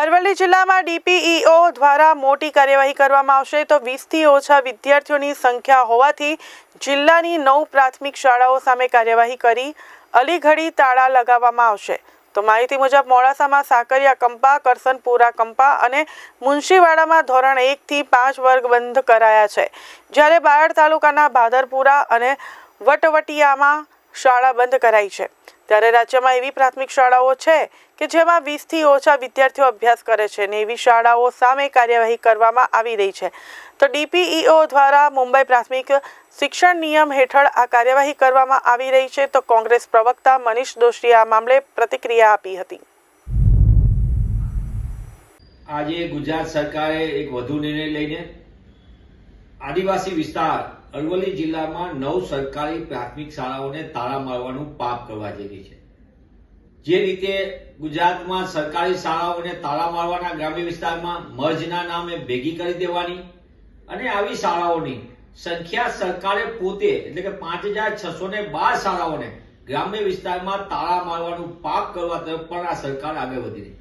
અરવલ્લી જિલ્લામાં ડીપીઈઓ દ્વારા મોટી કાર્યવાહી કરવામાં આવશે તો વીસથી ઓછા વિદ્યાર્થીઓની સંખ્યા હોવાથી જિલ્લાની નવ પ્રાથમિક શાળાઓ સામે કાર્યવાહી કરી અલીઘડી તાળા લગાવવામાં આવશે. તો માહિતી મુજબ મોડાસામાં સાકરિયા કંપા, કરસનપુરા કંપા અને મુનશીવાડામાં ધોરણ એકથી પાંચ વર્ગ બંધ કરાયા છે. જ્યારે બાયડ તાલુકાના ભાદરપુરા અને વટવટિયામાં શાળા બંધ કરાઈ છે. ત્યારે રાજ્યમાં એવી પ્રાથમિક શાળાઓ છે કે જેમાં વીસથી ઓછા વિદ્યાર્થીઓ અભ્યાસ કરે છે ને એવી શાળાઓ સામે કાર્યવાહી કરવામાં આવી રહી છે. તો ડીપીઈઓ દ્વારા મુંબઈ પ્રાથમિક શિક્ષણ નિયમ હેઠળ આ કાર્યવાહી કરવામાં આવી રહી છે. તો કોંગ્રેસ પ્રવક્તા મનીષ દોશીએ આ મામલે પ્રતિક્રિયા આપી હતી. આજે ગુજરાત સરકારે એક વધુ નિર્ણય લઈને આદિવાસી વિસ્તાર અરવલ્લી જિલ્લામાં નવ સરકારી પ્રાથમિક શાળાઓને તાળા મારવાનું પાપ કરવા રહી છે. જે રીતે ગુજરાતમાં સરકારી શાળાઓને તાળા મારવાના ગ્રામ્ય વિસ્તારમાં મર્જના નામે ભેગી કરી દેવાની અને આવી શાળાઓની સંખ્યા સરકારે પોતે એટલે કે પાંચ હજાર છસો ને બાર શાળાઓને ગ્રામ્ય વિસ્તારમાં તાળા મારવાનું પાપ કરવા તરફ પણ આ સરકાર આગળ વધી રહી